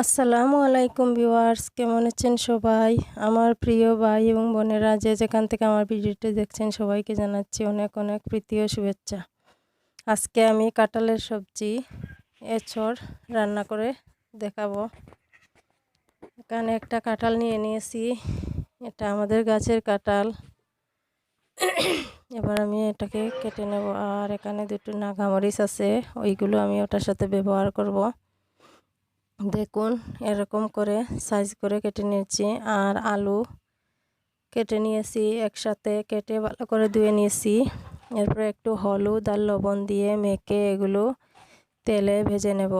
আসসালামু আলাইকুম ভিউয়ার্স, কেমন আছেন সবাই? আমার প্রিয় ভাই এবং বোনেরা যে যেখান থেকে আমার ভিডিওটি দেখছেন সবাইকে জানাচ্ছি অনেক অনেক প্রীতি ও শুভেচ্ছা। আজকে আমি কাঁঠালের সবজি এছর রান্না করে দেখাবো। এখানে একটা কাঁঠাল নিয়ে নিয়েছি, এটা আমাদের গাছের কাঁঠাল। এবার আমি এটাকে কেটে নেব, আর এখানে দুটো নাগামরিচ আছে, ওইগুলো আমি ওটার সাথে ব্যবহার করব। দেখুন, এরকম করে সাইজ করে কেটে নিয়েছি আর আলু কেটে নিয়েছি, একসাথে কেটে ভালো করে ধুয়ে নিয়েছি। এরপরে একটু হলুদ আর লবণ দিয়ে মেখে এগুলো তেলে ভেজে নেব।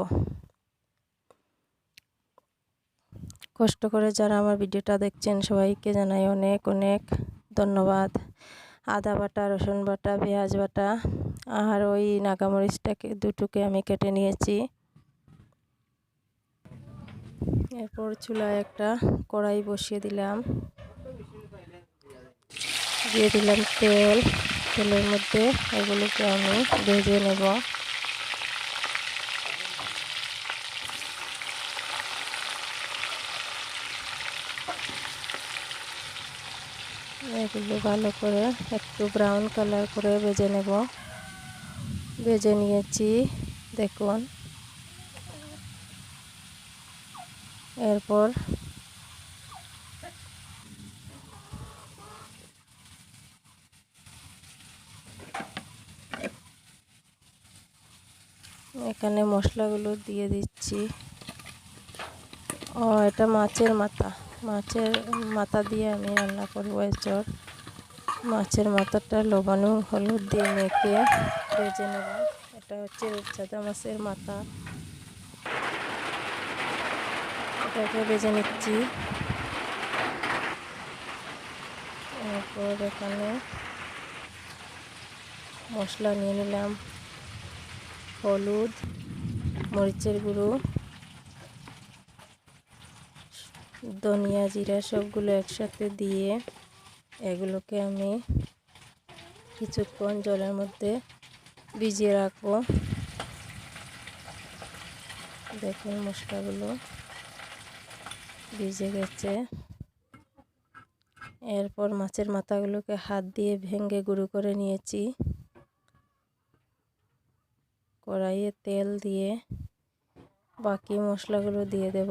কষ্ট করে যারা আমার ভিডিওটা দেখছেন, সবাইকে জানাই অনেক অনেক ধন্যবাদ। আদা বাটা, রসুন বাটা, পেঁয়াজ বাটা আর ওই নাগামরিচটাকে দুটোকে আমি কেটে নিয়েছি। এরপর চুলায় একটা কড়াই বসিয়ে দিলাম। দিয়ে দিলাম তেল। তেলের মধ্যে এগুলোকে আমি ভেজে নেব। এগুলো ভালো করে একটু ব্রাউন কালার করে ভেজে নেব। ভেজে নিয়েছি, দেখুন। এরপর এখানে মশলাগুলো দিয়ে দিচ্ছি। ও, এটা মাছের মাথা। মাছের মাথা দিয়ে আমি রান্না করব এচর মাছের মাথাটা লবণ হলুদ দিয়ে মেখে ভেজে নেব। এটা হচ্ছে রূপচাঁদা মাছের মাথা। এটাকে ভেজে নিচ্ছি। এরপর এখানে মশলা নিয়ে নিলাম। হলুদ, মরিচের গুঁড়ো, ধনিয়া জিরা সবগুলো একসাথে দিয়ে এগুলোকে আমি কিছুক্ষণ জলের মধ্যে ভিজিয়ে রাখব। দেখুন মশলাগুলো ভিজে গেছে। এরপর মাছের মাথাগুলোকে হাত দিয়ে ভেঙে গুঁড়ো করে নিয়েছি। কড়াইয়ে তেল দিয়ে বাকি মশলাগুলো দিয়ে দেব।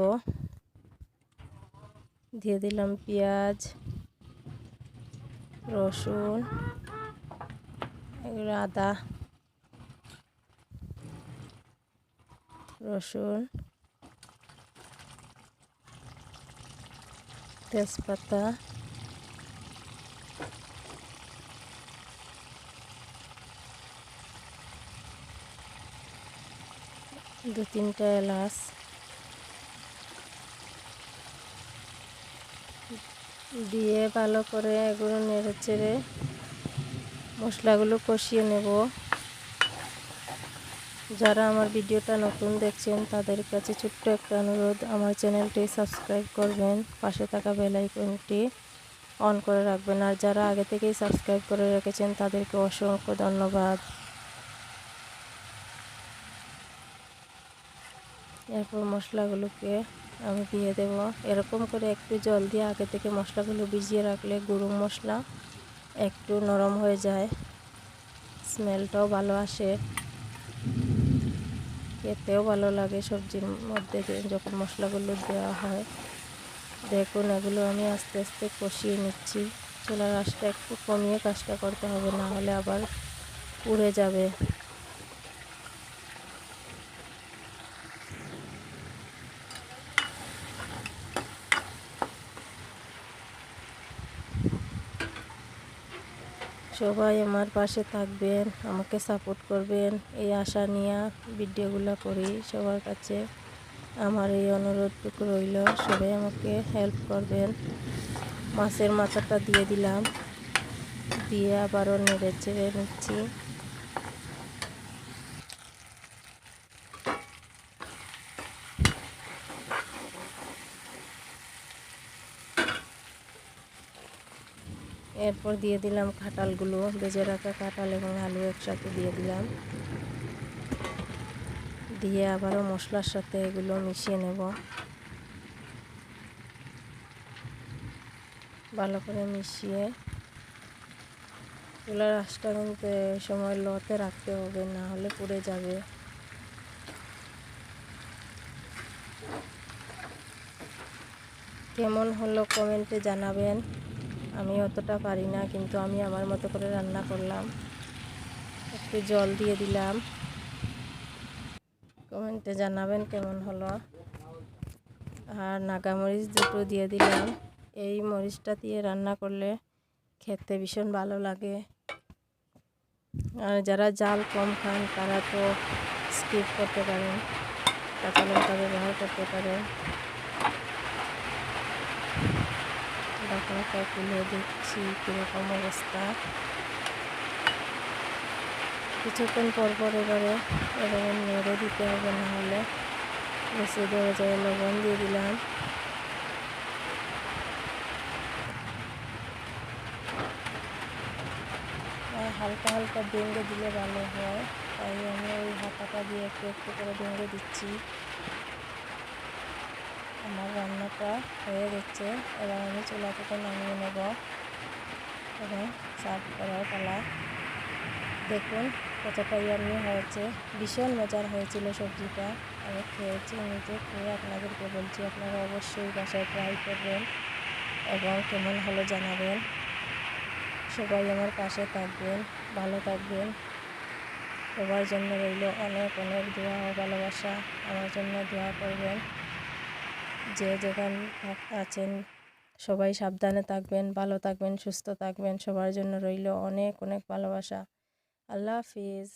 দিয়ে দিলাম পেঁয়াজ, রসুন, এগুলো আদা, রসুন তেজপাতা। দু তিনটা এলাচ। দিয়ে ভালো করে এগুলো নেড়ে চেড়ে মশলাগুলো কষিয়ে নেব। যারা আমার ভিডিওটা নতুন দেখছেন, তাদের কাছে ছোট্ট একটা অনুরোধ। আমার চ্যানেলটি সাবস্ক্রাইব করবেন, পাশে থাকা বেলাইকনটি অন করে রাখবেন। আর যারা আগে থেকেই সাবস্ক্রাইব করে রেখেছেন, তাদেরকে অসংখ্য ধন্যবাদ। এরপর মশলাগুলোকে আমি দিয়ে দেব। এরকম করে একটু জল দিয়ে আগে থেকে মশলাগুলো ভিজিয়ে রাখলে গরম মশলা একটু নরম হয়ে যায়। স্মেলটাও ভালো আসে। খেতেও ভালো লাগে সবজির মধ্যে যখন মশলাগুলো দেওয়া হয়। দেখুন, এগুলো আমি আস্তে আস্তে কষিয়ে নিচ্ছি। চুলার আঁচটা একটু কমিয়ে কাজটা করতে হবে না হলে আবার পুড়ে যাবে। সবাই আমার পাশে থাকবেন, আমাকে সাপোর্ট করবেন। এই আশা নিয়ে ভিডিওগুলো করি। সবার কাছে আমার এই অনুরোধটুকু রইল, সবাই আমাকে হেল্প করবেন। মাছের মাথাটা দিয়ে দিলাম, দিয়ে আবারও নেড়ে চেড়ে নিচ্ছি। এরপর দিয়ে দিলাম কাঁঠালগুলো বেজে রাখা কাঁঠাল এবং আলু একসাথে দিয়ে দিলাম। দিয়ে আবারও মশলার সাথে এগুলো মিশিয়ে নেব। ভালো করে মিশিয়ে চুলার আশটা কিন্তু সময় লতে রাখতে হবে, না হলে পুড়ে যাবে। কেমন হলো কমেন্টে জানাবেন। আমি অতটা পারি না, কিন্তু আমি আমার মতো করে রান্না করলাম। একটু জল দিয়ে দিলাম। কমেন্টে জানাবেন কেমন হলো। আর নাগামরিচ দুটো দিয়ে দিলাম। এই মরিচটা দিয়ে রান্না করলে খেতে ভীষণ ভালো লাগে। আর যারা জাল কম খান, তারা তো স্কিপ করতে পারেন। কাঁচা লঙ্কা ব্যবহার করতে পারেন। ঢাকনাটা খুলে দেখছি কীরকম অবস্থা। কিছুক্ষণ পর পর এবারে এবারে নেড়ে দিতে হবে না হলে। বেশি ধরে যায়, লবণ দিয়ে দিলাম। হালকা হালকা ভেঙে দিলে ভালো হয়, তাই আমি ওই হাতাটা দিয়ে একটু একটু করে ভেঙে দিচ্ছি। আমার রান্নাটা হয়ে গেছে। এবার আমি চুলা থেকে নামিয়ে নেব। এবং সার্ভ করার পালা। দেখুন কতটা ইয়ামি হয়েছে। ভীষণ মজার হয়েছিল সবজিটা। আমি খেয়েছি নিজে খেয়ে আপনাদেরকে বলছি, আপনারা অবশ্যই বাসায় ট্রাই করবেন এবং কেমন হলো জানাবেন। সবাই আমার পাশে থাকবেন, ভালো থাকবেন। সবার জন্য রইল অনেক অনেক দোয়া ভালোবাসা। আমার জন্য দোয়া করবেন। যে যেখান আছেন, সবাই সাবধানে থাকবেন, ভালো থাকবেন, সুস্থ থাকবেন, সবার জন্য রইল অনেক অনেক ভালোবাসা। আল্লাহ হাফিজ।